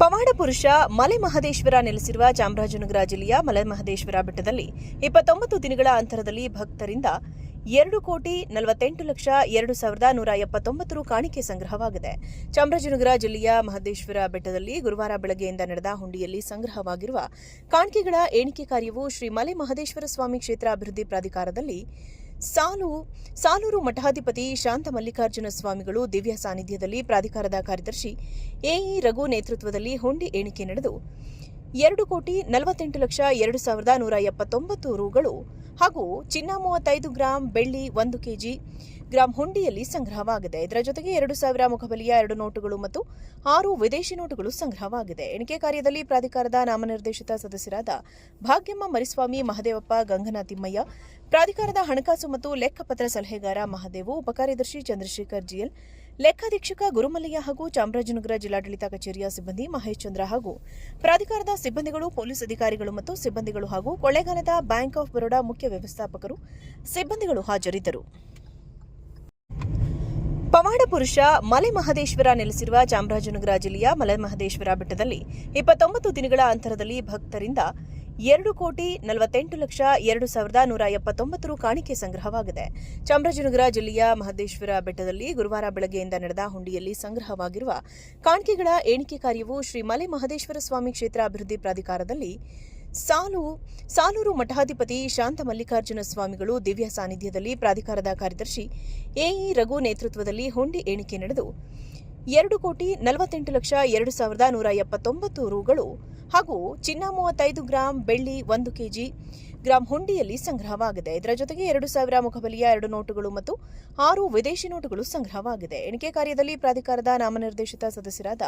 ಪವಾಡ ಪುರುಷ ಮಲೆ ಮಹದೇಶ್ವರ ನೆಲೆಸಿರುವ ಚಾಮರಾಜನಗರ ಜಿಲ್ಲೆಯ ಮಲೆ ಮಹದೇಶ್ವರ ಬೆಟ್ಟದಲ್ಲಿ ಇಪ್ಪತ್ತೊಂಬತ್ತು ದಿನಗಳ ಅಂತರದಲ್ಲಿ ಭಕ್ತರಿಂದ ಎರಡು ಕೋಟಿ ನಲವತ್ತೆಂಟು ಲಕ್ಷ ಎರಡು ಸಾವಿರದ ನೂರ ಎಪ್ಪತ್ತೊಂಬತ್ತು ಕಾಣಿಕೆ ಸಂಗ್ರಹವಾಗಿದೆ. ಚಾಮರಾಜನಗರ ಜಿಲ್ಲೆಯ ಮಹದೇಶ್ವರ ಬೆಟ್ಟದಲ್ಲಿ ಗುರುವಾರ ಬೆಳಗ್ಗೆಯಿಂದ ನಡೆದ ಹುಂಡಿಯಲ್ಲಿ ಸಂಗ್ರಹವಾಗಿರುವ ಕಾಣಿಕೆಗಳ ಎಣಿಕೆ ಕಾರ್ಯವು ಶ್ರೀ ಮಲೆ ಮಹದೇಶ್ವರ ಸ್ವಾಮಿ ಕ್ಷೇತ್ರ ಅಭಿವೃದ್ಧಿ ಪ್ರಾಧಿಕಾರದಲ್ಲಿ ಸಾಲು, ಸಾಲೂರು ಮಠಾಧಿಪತಿ ಶಾಂತ ಮಲ್ಲಿಕಾರ್ಜುನ ಸ್ವಾಮಿಗಳು ದಿವ್ಯ ಸಾನ್ನಿಧ್ಯದಲ್ಲಿ ಪ್ರಾಧಿಕಾರದ ಕಾರ್ಯದರ್ಶಿ ಎಇ ರಘು ನೇತೃತ್ವದಲ್ಲಿ ಹುಂಡಿ ಎಣಿಕೆ ನಡೆದು ಎರಡು ಕೋಟಿ ನಲವತ್ತೆಂಟು ಲಕ್ಷ ಎರಡು ಸಾವಿರದ ನೂರ ಎಪ್ಪತ್ತೊಂಬತ್ತು ರುಗಳು ಹಾಗೂ ಚಿನ್ನ ಮೂವತ್ತೈದು ಗ್ರಾಂ ಬೆಳ್ಳಿ ಒಂದು ಕೆಜಿ ಗ್ರಾಂ ಹುಂಡಿಯಲ್ಲಿ ಸಂಗ್ರಹವಾಗಿದೆ. ಇದರ ಜೊತೆಗೆ ಎರಡು ಸಾವಿರ ಮುಖಬಲಿಯ ಎರಡು ನೋಟುಗಳು ಮತ್ತು ಆರು ವಿದೇಶಿ ನೋಟುಗಳು ಸಂಗ್ರಹವಾಗಿದೆ. ಎಣಿಕೆ ಕಾರ್ಯದಲ್ಲಿ ಪ್ರಾಧಿಕಾರದ ನಾಮನಿರ್ದೇಶಿತ ಸದಸ್ಯರಾದ ಭಾಗ್ಯಮ್ಮ ಮರಿಸ್ವಾಮಿ, ಮಹದೇವಪ್ಪ ಗಂಗನಾ ತಿಮ್ಮಯ್ಯ ಪ್ರಾಧಿಕಾರದ ಹಣಕಾಸು ಮತ್ತು ಲೆಕ್ಕಪತ್ರ ಸಲಹೆಗಾರ ಮಹದೇವು, ಉಪಕಾರ್ಯದರ್ಶಿ ಚಂದ್ರಶೇಖರ್ ಜಿಎಲ್ ಲೆಕ್ಕಾಧೀಕ್ಷಕ ಗುರುಮಲ್ಲಯ್ಯ ಹಾಗೂ ಚಾಮರಾಜನಗರ ಜಿಲ್ಲಾಡಳಿತ ಕಚೇರಿಯ ಸಿಬ್ಬಂದಿ ಮಹೇಶ್ ಚಂದ್ರ ಹಾಗೂ ಪ್ರಾಧಿಕಾರದ ಸಿಬ್ಬಂದಿಗಳು, ಪೊಲೀಸ್ ಅಧಿಕಾರಿಗಳು ಮತ್ತು ಸಿಬ್ಬಂದಿಗಳು ಹಾಗೂ ಕೊಳ್ಳೇಗಾಲದ ಬ್ಯಾಂಕ್ ಆಫ್ ಬರೋಡಾ ಮುಖ್ಯ ವ್ಯವಸ್ಥಾಪಕರು, ಸಿಬ್ಬಂದಿಗಳು ಹಾಜರಿದ್ದರು. ಪವಾಡ ಪುರುಷ ಮಲೆ ಮಹದೇಶ್ವರ ನೆಲೆಸಿರುವ ಚಾಮರಾಜನಗರ ಜಿಲ್ಲೆಯ ಮಲೆ ಮಹದೇಶ್ವರ ಬೆಟ್ಟದಲ್ಲಿ ಇಪ್ಪತ್ತೊಂಬತ್ತು ದಿನಗಳ ಅಂತರದಲ್ಲಿ ಭಕ್ತರಿಂದ ಎರಡು ಕೋಟಿ ನಲವತ್ತೆಂಟು ಲಕ್ಷ ಎರಡು ಸಾವಿರದ ನೂರ ಎಪ್ಪತ್ತೊಂಬತ್ತು ರು ಕಾಣಿಕೆ ಸಂಗ್ರಹವಾಗಿದೆ. ಚಾಮರಾಜನಗರ ಜಿಲ್ಲೆಯ ಮಹದೇಶ್ವರ ಬೆಟ್ಟದಲ್ಲಿ ಗುರುವಾರ ಬೆಳಗ್ಗೆಯಿಂದ ನಡೆದ ಹುಂಡಿಯಲ್ಲಿ ಸಂಗ್ರಹವಾಗಿರುವ ಕಾಣಿಕೆಗಳ ಎಣಿಕೆ ಕಾರ್ಯವು ಶ್ರೀ ಮಲೆ ಮಹದೇಶ್ವರ ಸ್ವಾಮಿ ಕ್ಷೇತ್ರ ಅಭಿವೃದ್ಧಿ ಪ್ರಾಧಿಕಾರದಲ್ಲಿ ಸಾಲು, ಸಾಲೂರು ಮಠಾಧಿಪತಿ ಶಾಂತ ಮಲ್ಲಿಕಾರ್ಜುನ ಸ್ವಾಮಿಗಳು ದಿವ್ಯ ಸಾನ್ನಿಧ್ಯದಲ್ಲಿ ಪ್ರಾಧಿಕಾರದ ಕಾರ್ಯದರ್ಶಿ ಎಇ ರಘು ನೇತೃತ್ವದಲ್ಲಿ ಹುಂಡಿ ಎಣಿಕೆ ನಡೆದು ಎರಡು ಕೋಟಿ ನಲವತ್ತೆಂಟು ಲಕ್ಷ ಎರಡು ಸಾವಿರದ ನೂರ ಎಪ್ಪತ್ತೊಂಬತ್ತು ರೂಗಳು ಹಾಗೂ ಚಿನ್ನ ಮೂವತ್ತೈದು ಗ್ರಾಂ ಬೆಳ್ಳಿ ಒಂದು ಕೆಜಿ ಗ್ರಾಂ ಹುಂಡಿಯಲ್ಲಿ ಸಂಗ್ರಹವಾಗಿದೆ. ಇದರ ಜೊತೆಗೆ ಎರಡು ಸಾವಿರ ಮುಖಬಲಿಯ ಎರಡು ನೋಟುಗಳು ಮತ್ತು ಆರು ವಿದೇಶಿ ನೋಟುಗಳು ಸಂಗ್ರಹವಾಗಿದೆ. ಎಣಿಕೆ ಕಾರ್ಯದಲ್ಲಿ ಪ್ರಾಧಿಕಾರದ ನಾಮನಿರ್ದೇಶಿತ ಸದಸ್ಯರಾದ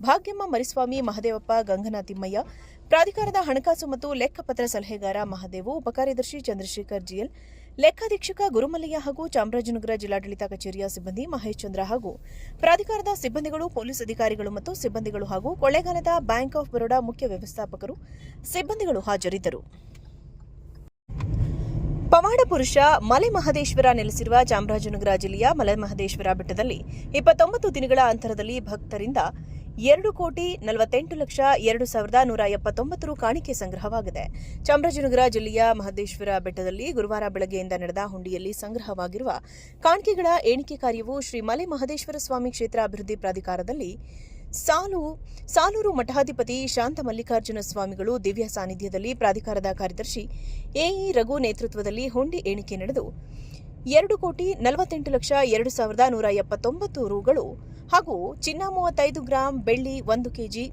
ಭಾಗ್ಯಮ್ಮ ಮರಿಸ್ವಾಮಿ, ಮಹದೇವಪ್ಪ ಗಂಗನಾ ತಿಮ್ಮಯ್ಯ, ಪ್ರಾಧಿಕಾರದ ಹಣಕಾಸು ಮತ್ತು ಲೆಕ್ಕಪತ್ರ ಸಲಹೆಗಾರ ಮಹದೇವು, ಉಪಕಾರ್ಯದರ್ಶಿ ಚಂದ್ರಶೇಖರ್ ಜಿಎಲ್ ಲೆಕ್ಕಾಧೀಕ್ಷಕ ಗುರುಮಲ್ಲಯ್ಯ ಹಾಗೂ ಚಾಮರಾಜನಗರ ಜಿಲ್ಲಾಡಳಿತ ಕಚೇರಿಯ ಸಿಬ್ಬಂದಿ ಮಹೇಶ್ ಚಂದ್ರ ಹಾಗೂ ಪ್ರಾಧಿಕಾರದ ಸಿಬ್ಬಂದಿಗಳು, ಪೊಲೀಸ್ ಅಧಿಕಾರಿಗಳು ಮತ್ತು ಸಿಬ್ಬಂದಿಗಳು ಹಾಗೂ ಕೊಳ್ಳೇಗಾಲದ ಬ್ಯಾಂಕ್ ಆಫ್ ಬರೋಡಾ ಮುಖ್ಯ ವ್ಯವಸ್ಥಾಪಕರು, ಸಿಬ್ಬಂದಿಗಳು ಹಾಜರಿದ್ದರು. ಪವಾಡ ಪುರುಷ ಮಲೆ ಮಹದೇಶ್ವರ ನೆಲೆಸಿರುವ ಚಾಮರಾಜನಗರ ಜಿಲ್ಲೆಯ ಮಲೆ ಮಹದೇಶ್ವರ ಬೆಟ್ಟದಲ್ಲಿ ಇಪ್ಪತ್ತೊಂಬತ್ತು ದಿನಗಳ ಅಂತರದಲ್ಲಿ ಭಕ್ತರಿಂದ ಎರಡು ಕೋಟಿ ನಲವತ್ತೆಂಟು ಲಕ್ಷ ಎರಡು ಸಾವಿರದ ನೂರ ಎಪ್ಪತ್ತೊಂಬತ್ತು ರು ಕಾಣಿಕೆ ಸಂಗ್ರಹವಾಗಿದೆ. ಚಾಮರಾಜನಗರ ಜಿಲ್ಲೆಯ ಮಹದೇಶ್ವರ ಬೆಟ್ಟದಲ್ಲಿ ಗುರುವಾರ ಬೆಳಗ್ಗೆಯಿಂದ ನಡೆದ ಹುಂಡಿಯಲ್ಲಿ ಸಂಗ್ರಹವಾಗಿರುವ ಕಾಣಿಕೆಗಳ ಎಣಿಕೆ ಕಾರ್ಯವು ಶ್ರೀ ಮಲೆ ಮಹದೇಶ್ವರ ಸ್ವಾಮಿ ಕ್ಷೇತ್ರ ಅಭಿವೃದ್ಧಿ ಪ್ರಾಧಿಕಾರದಲ್ಲಿ ಸಾಲು, ಸಾಲೂರು ಮಠಾಧಿಪತಿ ಶಾಂತ ಮಲ್ಲಿಕಾರ್ಜುನ ಸ್ವಾಮಿಗಳು ದಿವ್ಯ ಸಾನ್ನಿಧ್ಯದಲ್ಲಿ ಪ್ರಾಧಿಕಾರದ ಕಾರ್ಯದರ್ಶಿ ಎಇ ರಘು ನೇತೃತ್ವದಲ್ಲಿ ಹುಂಡಿ ಎಣಿಕೆ ನಡೆದು ಎರಡು ಕೋಟಿ ನಲವತ್ತೆಂಟು ಲಕ್ಷ ಎರಡು ಸಾವಿರದ ನೂರ ಎಪ್ಪತ್ತೊಂಬತ್ತು ರೂಗಳು ಹಾಗೂ ಚಿನ್ನ ಮೂವತ್ತೈದು ಗ್ರಾಂ ಬೆಳ್ಳಿ ಒಂದು ಕೆಜಿ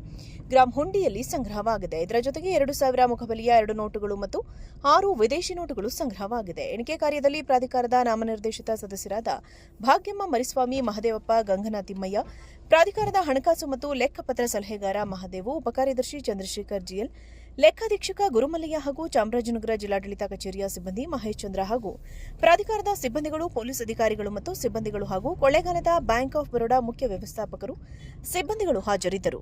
ಗ್ರಾಂ ಹುಂಡಿಯಲ್ಲಿ ಸಂಗ್ರಹವಾಗಿದೆ. ಇದರ ಜೊತೆಗೆ ಎರಡು ಸಾವಿರ ಮುಖಬಲಿಯ ಎರಡು ನೋಟುಗಳು ಮತ್ತು ಆರು ವಿದೇಶಿ ನೋಟುಗಳು ಸಂಗ್ರಹವಾಗಿದೆ. ಎಣಿಕೆ ಕಾರ್ಯದಲ್ಲಿ ಪ್ರಾಧಿಕಾರದ ನಾಮನಿರ್ದೇಶಿತ ಸದಸ್ಯರಾದ ಭಾಗ್ಯಮ್ಮ ಮರಿಸ್ವಾಮಿ, ಮಹದೇವಪ್ಪ ಗಂಗನಾ ತಿಮ್ಮಯ್ಯ, ಪ್ರಾಧಿಕಾರದ ಹಣಕಾಸು ಮತ್ತು ಲೆಕ್ಕಪತ್ರ ಸಲಹೆಗಾರ ಮಹದೇವು, ಉಪಕಾರ್ಯದರ್ಶಿ ಚಂದ್ರಶೇಖರ್ ಜಿಎಲ್ ಲೆಕ್ಕಾಧೀಕ್ಷಕ ಗುರುಮಲ್ಲಯ್ಯ ಹಾಗೂ ಚಾಮರಾಜನಗರ ಜಿಲ್ಲಾಡಳಿತ ಕಚೇರಿಯ ಸಿಬ್ಬಂದಿ ಮಹೇಶ್ ಚಂದ್ರ ಹಾಗೂ ಪ್ರಾಧಿಕಾರದ ಸಿಬ್ಬಂದಿಗಳು, ಪೊಲೀಸ್ ಅಧಿಕಾರಿಗಳು ಮತ್ತು ಸಿಬ್ಬಂದಿಗಳು ಹಾಗೂ ಕೊಳ್ಳೇಗಾಲದ ಬ್ಯಾಂಕ್ ಆಫ್ ಬರೋಡಾ ಮುಖ್ಯ ವ್ಯವಸ್ಥಾಪಕರು, ಸಿಬ್ಬಂದಿಗಳು ಹಾಜರಿದ್ದರು.